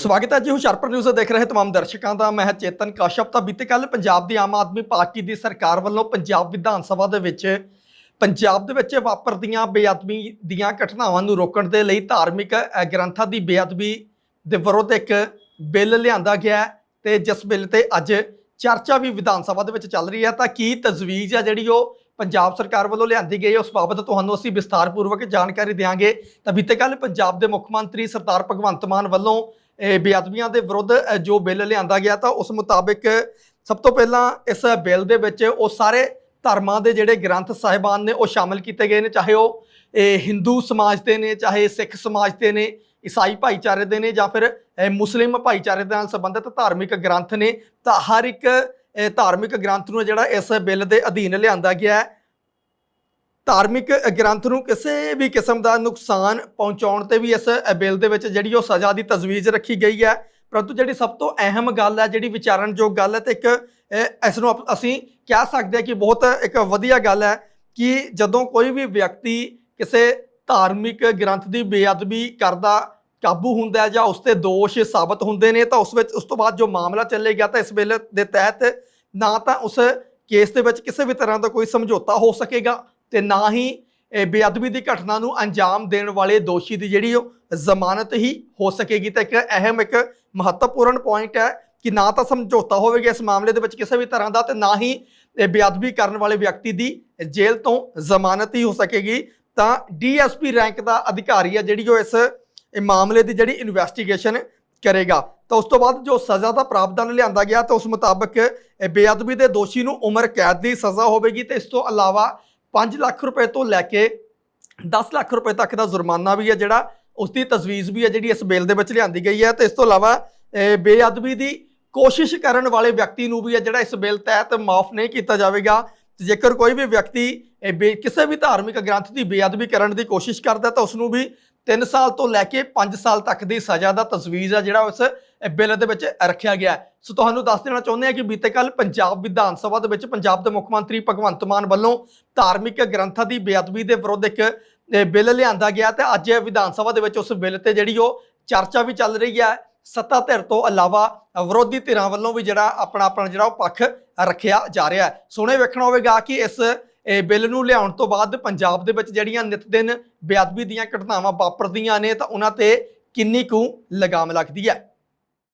ਸਵਾਗਤ ਹੈ ਜੀ ਹੁਸ਼ਿਆਰਪੁਰ ਨਿਊਜ਼ ਦੇਖ ਰਹੇ ਤਮਾਮ ਦਰਸ਼ਕਾਂ ਦਾ। ਮੈਂ ਚੇਤਨ ਕਾਸ਼ਪ। ਤਾਂ ਬੀਤੇ ਕੱਲ ਪੰਜਾਬ ਦੀ ਆਮ ਆਦਮੀ ਪਾਰਟੀ ਦੀ ਸਰਕਾਰ ਵੱਲੋਂ ਪੰਜਾਬ ਵਿਧਾਨ ਸਭਾ ਦੇ ਵਿੱਚ ਪੰਜਾਬ ਦੇ ਵਿੱਚ ਵਾਪਰਦੀਆਂ ਬੇਅਦਬੀ ਦੀਆਂ ਘਟਨਾਵਾਂ ਨੂੰ ਰੋਕਣ ਦੇ ਲਈ ਧਾਰਮਿਕ ਗ੍ਰੰਥਾਂ ਦੀ ਬੇਅਦਬੀ ਦੇ ਵਿਰੁੱਧ ਇੱਕ ਬਿੱਲ ਲਿਆਂਦਾ ਗਿਆ ਹੈ ਤੇ ਜਿਸ ਬਿੱਲ ਤੇ ਅੱਜ ਚਰਚਾ ਵੀ ਵਿਧਾਨ ਸਭਾ ਦੇ ਵਿੱਚ ਚੱਲ ਰਹੀ ਹੈ। ਤਾਂ ਕੀ ਤਜਵੀਜ਼ ਹੈ ਜਿਹੜੀ ਉਹ ਪੰਜਾਬ ਸਰਕਾਰ ਵੱਲੋਂ ਲਿਆਂਦੀ ਗਈ ਉਸ ਬਾਬਤ ਤੁਹਾਨੂੰ ਅਸੀਂ ਵਿਸਥਾਰਪੂਰਵਕ ਜਾਣਕਾਰੀ ਦੇਵਾਂਗੇ ਤਾਂ ਬੀਤੇ ਕੱਲ ਪੰਜਾਬ ਦੇ ਮੁੱਖ ਮੰਤਰੀ ਸਰਦਾਰ ਭਗਵੰਤ ਮਾਨ ਵੱਲੋਂ ਬੇਅਦਬੀਆਂ ਦੇ ਵਿਰੁੱਧ ਜੋ ਬਿੱਲ ਲਿਆਂਦਾ ਗਿਆ ਤਾਂ ਉਸ ਮੁਤਾਬਿਕ ਸਭ ਤੋਂ ਪਹਿਲਾਂ ਇਸ ਬਿੱਲ ਦੇ ਵਿੱਚ ਉਹ ਸਾਰੇ ਧਰਮਾਂ ਦੇ ਜਿਹੜੇ ਗ੍ਰੰਥ ਸਾਹਿਬਾਨ ਨੇ ਉਹ ਸ਼ਾਮਿਲ ਕੀਤੇ ਗਏ ਨੇ, ਚਾਹੇ ਉਹ ਹਿੰਦੂ ਸਮਾਜ ਦੇ ਨੇ, ਚਾਹੇ ਸਿੱਖ ਸਮਾਜ ਦੇ ਨੇ, ਈਸਾਈ ਭਾਈਚਾਰੇ ਦੇ ਨੇ ਜਾਂ ਫਿਰ ਮੁਸਲਿਮ ਭਾਈਚਾਰੇ ਦੇ ਨਾਲ ਸੰਬੰਧਿਤ ਧਾਰਮਿਕ ਗ੍ਰੰਥ ਨੇ, ਤਾਂ ਹਰ ਇੱਕ ਧਾਰਮਿਕ ਗ੍ਰੰਥ ਨੂੰ ਜਿਹੜਾ ਇਸ ਬਿੱਲ ਦੇ ਅਧੀਨ ਲਿਆਂਦਾ ਗਿਆ ਹੈ। ਧਾਰਮਿਕ ਗ੍ਰੰਥ ਨੂੰ ਕਿਸੇ ਵੀ ਕਿਸਮ ਦਾ ਨੁਕਸਾਨ ਪਹੁੰਚਾਉਣ ਤੇ ਵੀ ਇਸ ਬਿੱਲ ਦੇ ਵਿੱਚ ਜਿਹੜੀ ਉਹ ਸਜ਼ਾ ਦੀ ਤਜਵੀਜ਼ ਰੱਖੀ ਗਈ ਹੈ। ਪਰੰਤੂ ਜਿਹੜੀ ਸਭ ਤੋਂ ਅਹਿਮ ਗੱਲ ਹੈ, ਜਿਹੜੀ ਵਿਚਾਰਨਯੋਗ ਗੱਲ ਹੈ ਤੇ ਇੱਕ ਇਸ ਨੂੰ ਆਪ- ਅਸੀਂ ਕਹਿ ਸਕਦੇ ਹਾਂ ਕਿ ਬਹੁਤ ਇੱਕ ਵਧੀਆ ਗੱਲ ਹੈ ਕਿ ਜਦੋਂ ਕੋਈ ਵੀ ਵਿਅਕਤੀ ਕਿਸੇ ਧਾਰਮਿਕ ਗ੍ਰੰਥ ਦੀ ਬੇਅਦਬੀ ਕਰਦਾ, ਕਾਬੂ ਹੁੰਦਾ ਜਾਂ ਉਸ ਤੇ ਦੋਸ਼ ਸਾਬਤ ਹੁੰਦੇ ਨੇ, ਤਾਂ ਉਸ ਵਿੱਚ, ਉਸ ਤੋਂ ਬਾਅਦ ਜੋ ਮਾਮਲਾ ਚੱਲੇਗਾ ਤਾਂ ਇਸ ਬਿੱਲ ਦੇ ਤਹਿਤ ਨਾ ਤਾਂ ਉਸ ਕੇਸ ਦੇ ਵਿੱਚ ਕਿਸੇ ਵੀ ਤਰ੍ਹਾਂ ਦਾ ਕੋਈ ਸਮਝੌਤਾ ਹੋ ਸਕੇਗਾ। ਤੇ ਨਾ ਹੀ, ਇਹ ਬੇਅਦਬੀ ਦੀ ਘਟਨਾ ਨੂੰ ਅੰਜਾਮ ਦੇਣ ਵਾਲੇ ਦੋਸ਼ੀ ਦੀ ਜਿਹੜੀ ਉਹ ਜ਼ਮਾਨਤ ਹੀ ਹੋ ਸਕੇਗੀ। ਤਾਂ ਇੱਕ ਅਹਿਮ, ਇੱਕ ਮਹੱਤਵਪੂਰਨ ਪੁਆਇੰਟ ਹੈ ਕਿ ਨਾ ਤਾਂ ਸਮਝੌਤਾ ਹੋਵੇਗਾ ਇਸ ਮਾਮਲੇ ਦੇ ਵਿੱਚ ਕਿਸੇ ਵੀ ਤਰ੍ਹਾਂ ਦਾ ਤੇ ਨਾ ਹੀ ਇਹ ਬੇਅਦਬੀ ਕਰਨ ਵਾਲੇ ਵਿਅਕਤੀ ਦੀ ਜੇਲ੍ਹ ਤੋਂ ਜ਼ਮਾਨਤ ਹੀ ਹੋ ਸਕੇਗੀ। ਤਾਂ ਡੀਐਸਪੀ ਰੈਂਕ ਦਾ ਅਧਿਕਾਰੀ ਹੈ ਜਿਹੜੀ ਉਹ ਇਸ ਇਹ ਮਾਮਲੇ ਦੀ ਜਿਹੜੀ ਇਨਵੈਸਟੀਗੇਸ਼ਨ ਕਰੇਗਾ। ਤਾਂ ਉਸ ਤੋਂ ਬਾਅਦ ਜੋ ਸਜ਼ਾ ਦਾ ਪ੍ਰਾਵਧਾਨ ਲਿਆਂਦਾ ਗਿਆ, ਤਾਂ ਉਸ ਮੁਤਾਬਕ ਬੇਅਦਬੀ ਦੇ ਦੋਸ਼ੀ ਨੂੰ ਉਮਰ ਕੈਦ ਦੀ ਸਜ਼ਾ ਹੋਵੇਗੀ ਤੇ ਇਸ ਤੋਂ ਇਲਾਵਾ 5 ਲੱਖ ਰੁਪਏ ਤੋਂ ਲੈ ਕੇ 10 ਲੱਖ ਰੁਪਏ ਤੱਕ ਦਾ ਜੁਰਮਾਨਾ ਵੀ ਹੈ ਜਿਹੜਾ ਉਸ ਦੀ ਤਜਵੀਜ਼ ਵੀ ਹੈ ਜਿਹੜੀ ਇਸ ਬਿੱਲ ਦੇ ਵਿੱਚ ਲਿਆਂਦੀ ਗਈ ਹੈ ਤੇ ਇਸ ਤੋਂ ਇਲਾਵਾ ਬੇਅਦਬੀ ਦੀ ਕੋਸ਼ਿਸ਼ ਕਰਨ ਵਾਲੇ ਵਿਅਕਤੀ ਨੂੰ ਵੀ ਹੈ ਜਿਹੜਾ ਇਸ ਬਿੱਲ ਤਹਿਤ ਮਾਫ ਨਹੀਂ ਕੀਤਾ ਜਾਵੇਗਾ। ਜੇਕਰ ਕੋਈ ਵੀ ਵਿਅਕਤੀ ਬੇ- ਕਿਸੇ ਵੀ ਧਾਰਮਿਕ ਗ੍ਰੰਥ ਦੀ ਬੇਅਦਬੀ ਕਰਨ ਦੀ ਕੋਸ਼ਿਸ਼ ਕਰਦਾ ਤਾਂ ਉਸ ਨੂੰ ਵੀ 3 ਸਾਲ ਤੋਂ ਲੈ ਕੇ 5 ਸਾਲ ਤੱਕ ਦੀ ਸਜ਼ਾ ਦਾ ਤਜਵੀਜ਼ ਆ ਜਿਹੜਾ ਉਸ ਬਿੱਲ ਦੇ ਵਿੱਚ ਰੱਖਿਆ ਗਿਆ ਸੋ ਤੁਹਾਨੂੰ ਦੱਸ ਦੇਣਾ ਚਾਹੁੰਦੇ ਹਾਂ ਕਿ ਬੀਤੇ ਕੱਲ ਪੰਜਾਬ ਵਿਧਾਨ ਸਭਾ ਦੇ ਵਿੱਚ ਪੰਜਾਬ ਦੇ ਮੁੱਖ ਮੰਤਰੀ ਭਗਵੰਤ ਮਾਨ ਵੱਲੋਂ ਧਾਰਮਿਕ ਗ੍ਰੰਥਾਂ ਦੀ ਬੇਅਦਬੀ ਦੇ ਵਿਰੁੱਧ ਇੱਕ ਬਿੱਲ ਲਿਆਂਦਾ ਗਿਆ ਤੇ ਅੱਜ ਵਿਧਾਨ ਸਭਾ ਦੇ ਵਿੱਚ ਉਸ ਬਿੱਲ ਤੇ ਜਿਹੜੀ ਉਹ ਚਰਚਾ ਵੀ ਚੱਲ ਰਹੀ ਹੈ। ਸੱਤਾ ਧਿਰ ਤੋਂ ਇਲਾਵਾ ਵਿਰੋਧੀ ਧਿਰਾਂ ਵੱਲੋਂ ਵੀ ਜਿਹੜਾ ਆਪਣਾ ਆਪਣਾ ਜਿਹੜਾ ਉਹ ਪੱਖ ਰੱਖਿਆ ਜਾ ਰਿਹਾ ਹੈ। ਸੋਹਣੇ ਵੇਖਣਾ ਹੋਵੇਗਾ ਕਿ ਇਸ ਇਹ ਬਿੱਲ ਨੂੰ ਲਿਆਉਣ ਤੋਂ ਬਾਅਦ ਪੰਜਾਬ ਦੇ ਵਿੱਚ ਜਿਹੜੀਆਂ ਨਿਤ ਦਿਨ ਬੇਅਦਬੀ ਦੀਆਂ ਘਟਨਾਵਾਂ ਵਾਪਰਦੀਆਂ ਨੇ ਤਾਂ ਉਹਨਾਂ ਤੇ ਕਿੰਨੀ ਕੁ ਲਗਾਮ ਲੱਗਦੀ ਹੈ?